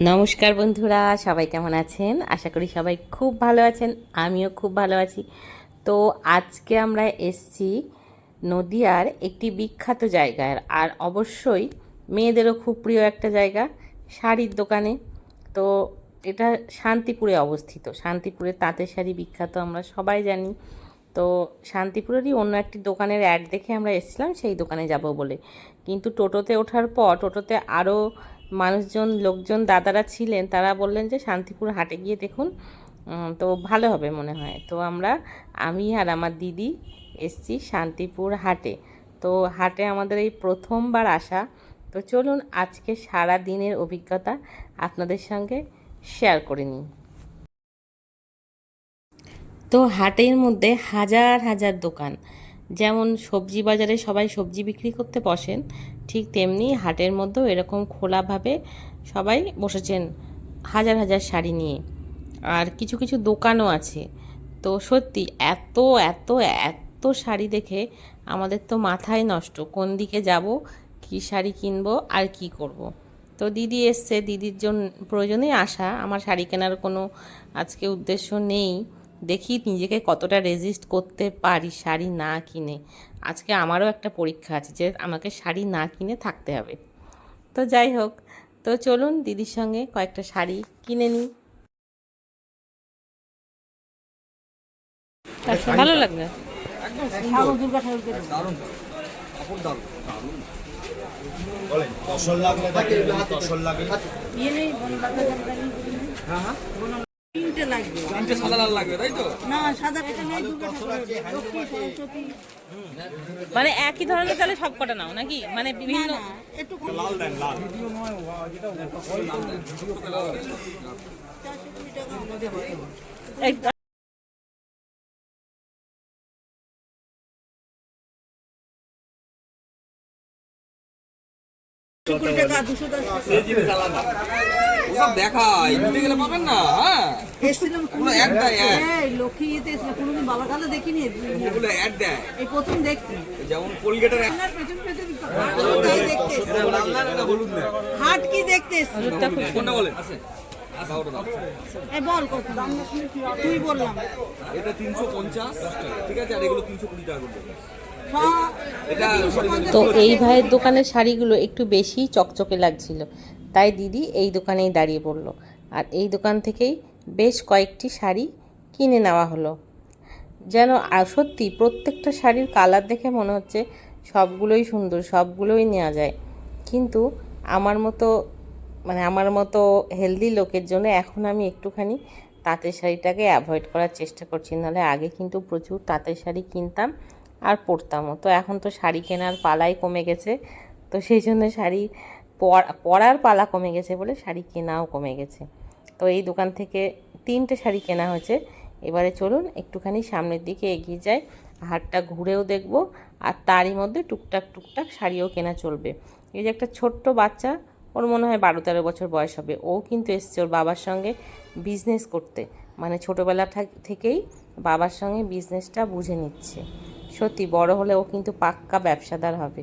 নমস্কার বন্ধুরা, সবাই কেমন আছেন? আশা করি সবাই খুব ভালো আছেন, আমিও খুব ভালো আছি। তো আজকে আমরা এসছি নদিয়ার একটি বিখ্যাত জায়গায়, আর অবশ্যই মেয়েদেরও খুব প্রিয় একটা জায়গা, শাড়ির দোকানে। তো এটা শান্তিপুরে অবস্থিত, শান্তিপুরে তাঁতের শাড়ি বিখ্যাত, আমরা সবাই জানি। তো শান্তিপুরেরই অন্য একটি দোকানের অ্যাড দেখে আমরা এসেছিলাম, সেই দোকানে যাব বলে। কিন্তু টোটোতে ওঠার পর, টোটোতে আরও মানুষজন, লোকজন, দাদারা ছিলেন, তারা বললেন যে শান্তিপুর হাটে গিয়ে দেখুন। তো ভালো হবে মনে হয়। তো আমরা, আমি আর আমার দিদি এসছি শান্তিপুর হাটে। তো হাটে আমাদের এই প্রথমবার আসা। তো চলুন আজকে সারা দিনের অভিজ্ঞতা আপনাদের সঙ্গে শেয়ার করে নিই। তো হাটের মধ্যে হাজার হাজার দোকান। যেমন সবজি বাজারে সবাই সবজি বিক্রি করতে বসেন, ঠিক তেমনি হাটের মধ্যেও এরকম খোলাভাবে সবাই বসেছেন হাজার হাজার শাড়ি নিয়ে। আর কিছু কিছু দোকানও আছে। তো সত্যি এত এত এত শাড়ি দেখে আমাদের তো মাথায় নষ্ট, কোন দিকে যাব, কী শাড়ি কিনবো আর কি করব। তো দিদি এসছে, দিদির জন্য প্রয়োজনেই আসা, আমার শাড়ি কেনার কোনো আজকে উদ্দেশ্য নেই। দেখি নিজেকে কতটা রেজিস্ট করতে পারি শাড়ি না কিনে। আজকে আমারও একটা পরীক্ষা আছে যে আমাকে শাড়ি না কিনে থাকতে হবে। তো যাই হোক তো চলুন দিদির সঙ্গে কয়েকটা শাড়ি কিনে নিই। আচ্ছা ভালো লাগবে তসল লাগলে। থাকে তসল লাগে তিনটে লাগবে। তিনটে সাদা লাল লাগবে তাই তো? না সাদা এটা নেই দুটো লক্ষ্মী সরস্বতী। মানে একই ধরনের তাহলে সব কটা নাও নাকি? মানে বিভিন্ন একটু লাল দেন লাল। এই- কুড়ি টাকা দুশো দশ দেখায় নিতে গেলে পাবেন না হ্যাঁ? এসেছিলাম দেয় এই লক্ষ্মী ইয়েতে এসেছিলাম। কোনোদিন বালাকালে দেখিনি। ওগুলো অ্যাড দেয়। এই প্রথম দেখছি। যেমন কোলগেটের আপনার পেছন পেছন তাই দেখতে এসেছি। লাল লাল না হলুদ না? হাট কি দেখতে এসেছি। কোনটা বলেন? আছে ওটা দাও এই বল কত? তুই বললাম। এটা তিনশো পঞ্চাশ ঠিক আছে? আর এগুলো তিনশো কুড়ি টাকা করে দেবে। সব এটা তো এই ভাইয়ের দোকানের শাড়িগুলো একটু বেশি চকচকে লাগছিল। তাই দিদি এই দোকানেই দাঁড়িয়ে পড়ল। আর এই দোকান থেকেই বেশ কয়েকটি শাড়ি কিনে নেওয়া হলো। যেন সত্যি প্রত্যেকটা শাড়ির কালার দেখে মনে হচ্ছে সবগুলোই সুন্দর, সবগুলোই নেওয়া যায়। কিন্তু আমার মতো মানে আমার মতো হেলদি লোকের জন্য এখন আমি একটুখানি তাঁতের শাড়িটাকে অ্যাভয়েড করার চেষ্টা করছি। নাহলে আগে কিন্তু প্রচুর তাঁতের শাড়ি কিনতাম আর পরতামও। তো এখন তো শাড়ি কেনার পালাই কমে গেছে। তো সেই জন্য শাড়ি পরার পালা কমে গেছে বলে শাড়ি কেনাও কমে গেছে। তো এই দোকান থেকে তিনটে শাড়ি কেনা হয়েছে। এবারে চলুন একটুখানি সামনের দিকে এগিয়ে যাই, হাটটা ঘুরেও দেখব, আর তারই মধ্যে টুকটাক টুকটাক শাড়িও কেনা চলবে। এই যে একটা ছোট্ট বাচ্চা, ওর মনে হয় বারো তেরো বছর বয়স হবে। ও কিন্তু এসছে ওর বাবার সঙ্গে বিজনেস করতে। মানে ছোটোবেলা থেকেই বাবার সঙ্গে বিজনেসটা বুঝে নিচ্ছে। সত্যি বড় হলে ও কিন্তু পাক্কা ব্যবসাদার হবে।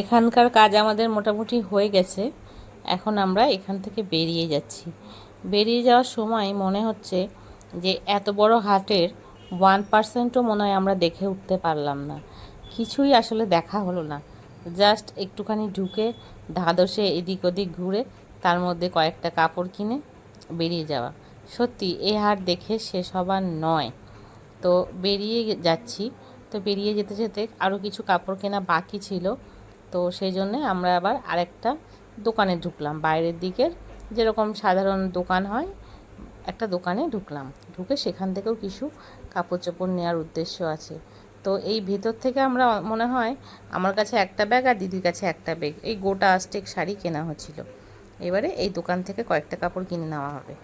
এখানকার কাজ আমাদের মোটামুটি হয়ে গেছে। এখন আমরা এখান থেকে বেরিয়ে যাচ্ছি। বেরিয়ে যাওয়ার সময় মনে হচ্ছে যে এত বড় হাটের ওয়ান পার্সেন্টও মনে হয় আমরা দেখে উঠতে পারলাম না। কিছুই আসলে দেখা হলো না। জাস্ট একটুখানি ঢুকে ধাদসে এদিক ওদিক ঘুরে তার মধ্যে কয়েকটা কাপড় কিনে বেরিয়ে যাওয়া। সত্যি এই হাট দেখে শেষ হবার নয়। তো বেরিয়ে যাচ্ছি। তো বেরিয়ে যেতে যেতে আরও কিছু কাপড় কেনা বাকি ছিল। তো সেই জন্যে আমরা আবার আরেকটা দোকানে ঢুকলাম। বাইরের দিকের যেরকম সাধারণ দোকান হয়, একটা দোকানে ঢুকলাম। ঢুকে সেখান থেকেও কিছু কাপড় চোপড় নেওয়ার উদ্দেশ্য আছে। তো এই ভেতর থেকে আমরা মনে হয়, আমার কাছে একটা ব্যাগ আর দিদির কাছে একটা ব্যাগ। এই গোটা আস্টেক শাড়ি কেনা হচ্ছিল। এবারে এই দোকান থেকে কয়েকটা কাপড় কিনে নেওয়া হবে।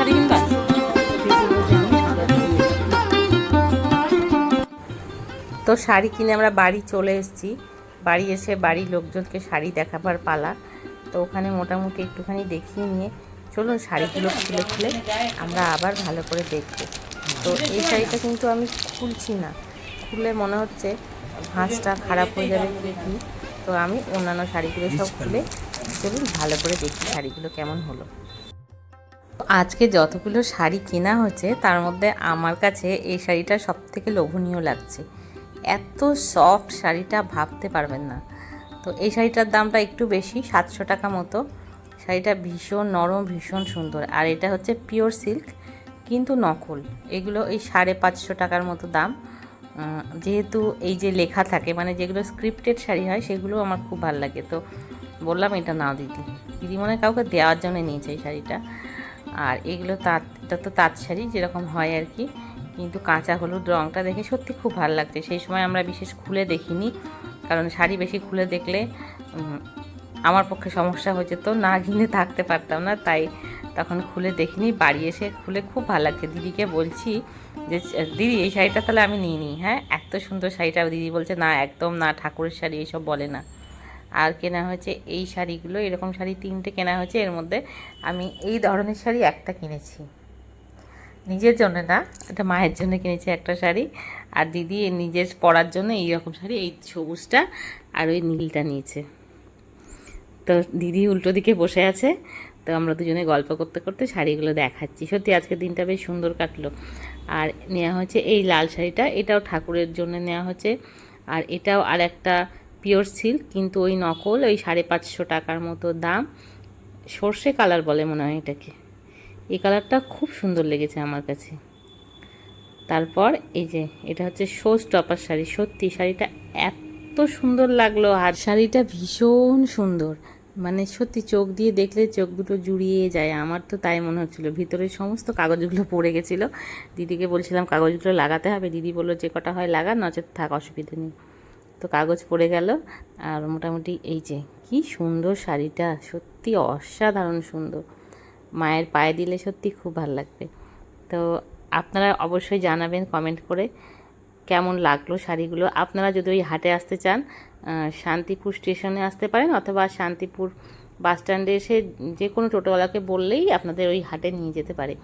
শাড়ি কিনবা? তো শাড়ি কিনে আমরা বাড়ি চলে এসেছি। বাড়ি এসে বাড়ির লোকজনকে শাড়ি দেখাবার পালা। তো ওখানে মোটামুটি একটুখানি দেখিয়ে নিয়ে চলুন শাড়িগুলো খুলে খুলে আমরা আবার ভালো করে দেখব। তো এই শাড়িটা কিন্তু আমি খুলছি না। খুলে মনে হচ্ছে ভাঁজটা খারাপ হয়ে যাবে কি কি তো আমি অন্যান্য শাড়িগুলো সব খুলে চলুন ভালো করে দেখি শাড়িগুলো কেমন হলো। আজকে যতগুলো শাড়ি কেনা হচ্ছে তার মধ্যে আমার কাছে এই শাড়িটা সব থেকে লোভনীয় লাগছে। এত সফট শাড়িটা ভাবতে পারবেন না। তো এই শাড়িটার দামটা একটু বেশি, সাতশো টাকা মতো। শাড়িটা ভীষণ নরম, ভীষণ সুন্দর। আর এটা হচ্ছে পিওর সিল্ক কিন্তু নকল। এগুলো এই সাড়ে পাঁচশো টাকার মতো দাম। যেহেতু এই যে লেখা থাকে মানে যেগুলো স্ক্রিপ্টেড শাড়ি হয়, সেগুলো আমার খুব ভালো লাগে। তো বললাম এটা নাও দিদি। দিদি মনে কাউকে দেওয়ার জন্য নিয়েছে এই শাড়িটা। আর এগুলো তাঁত, এটা তো তাঁত শাড়ি যেরকম হয় আর কি। কিন্তু কাঁচা হলুদ রঙটা দেখে সত্যি খুব ভালো লাগছে। সেই সময় আমরা বিশেষ খুলে দেখিনি, কারণ শাড়ি বেশি খুলে দেখলে আমার পক্ষে সমস্যা হয়ে যেত, না কিনে থাকতে পারতাম না, তাই তখন খুলে দেখিনি। বাড়ি এসে খুলে খুব ভালো লাগছে। দিদিকে বলছি যে, দিদি, এই শাড়িটা তাহলে আমি নিই। নি হ্যাঁ এত সুন্দর শাড়িটা দিদি বলছে, না, একদম না, ঠাকুরের শাড়ি এইসব বলে না। আর কেনা হয়েছে এই শাড়িগুলো, এরকম শাড়ি তিনটে কেনা হয়েছে, এর মধ্যে আমি এই ধরনের শাড়ি একটা কিনেছি। নিজের জন্য না, এটা মায়ের জন্য কিনেছি একটা শাড়ি। আর দিদি নিজের পরার জন্য এই রকম শাড়ি, এই সবুজটা আর ওই নীলটা নিয়েছে। তো দিদি উল্টো দিকে বসে আছে, তো আমরা দুজনে গল্প করতে করতে শাড়িগুলো দেখাচ্ছি। সত্যি আজকের দিনটা বেশ সুন্দর কাটলো। আর নেওয়া হয়েছে এই লাল শাড়িটা, এটাও ঠাকুরের জন্য নেওয়া হয়েছে। আর এটাও আর একটা পিওর সিল্ক, কিন্তু ওই নকল, ওই সাড়ে পাঁচশো টাকার মতো দাম। সর্ষে কালার বলে মনে হয় এটাকে। এই কালারটা খুব সুন্দর লেগেছে আমার কাছে। তারপর এই যে, এটা হচ্ছে শো টপার শাড়ি। সত্যি, শাড়িটা এত সুন্দর লাগল আর শাড়িটা ভীষণ সুন্দর। মানে সত্যি, চোখ দিয়ে দেখলে চোখ দুটো জুড়িয়ে যায়। আমার তো তাই মনে হচ্ছিল। ভিতরে সমস্ত কাগজগুলো পড়ে গেছিল। দিদিকে বলছিলাম, কাগজগুলো লাগাতে হবে। দিদি বলল, যে কটা হয় লাগা নচেত থাক, অসুবিধে নেই। তো কাগজ পড়ে গেল। আর মোটামুটি এই যে, কি সুন্দর শাড়িটা, সত্যি অসাধারণ সুন্দর। মায়ের পায়ে দিলে সত্যি খুব ভালো লাগবে। তো আপনারা অবশ্যই জানাবেন কমেন্ট করে কেমন লাগল শাড়িগুলো। আপনারা যদি ওই হাটে আসতে চান শান্তিপুর স্টেশনে আসতে পারেন অথবা শান্তিপুর বাস স্ট্যান্ডে এসে যে কোনো টোটোওয়ালাকে বললেই আপনাদের ওই হাটে নিয়ে যেতে পারে।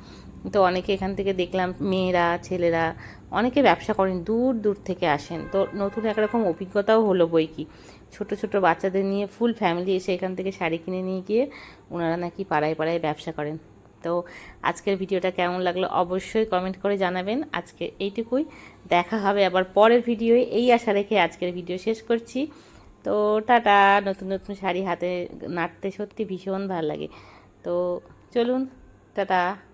তো অনেকে এখান থেকে দেখলাম মেয়েরা, ছেলেরা অনেকে ব্যবসা করেন, দূর দূর থেকে আসেন। তো নতুন একরকম অভিজ্ঞতাও হলো বই কি। ছোট ছোট বাচ্চাদের নিয়ে ফুল ফ্যামিলি এসে এখান থেকে শাড়ি কিনে নিয়ে গিয়ে ওনারা নাকি পাড়ায় পাড়ায় ব্যবসা করেন। তো আজকের ভিডিওটা কেমন লাগল অবশ্যই কমেন্ট করে জানাবেন। আজকে এইটুকুই। দেখা হবে আবার পরের ভিডিওয়ে। এই আশা রেখে আজকের ভিডিও শেষ করছি। তো টাটা নতুন নতুন শাড়ি হাতে নাড়তে সত্যি ভীষণ ভালো লাগে। তো চলুন টাটা।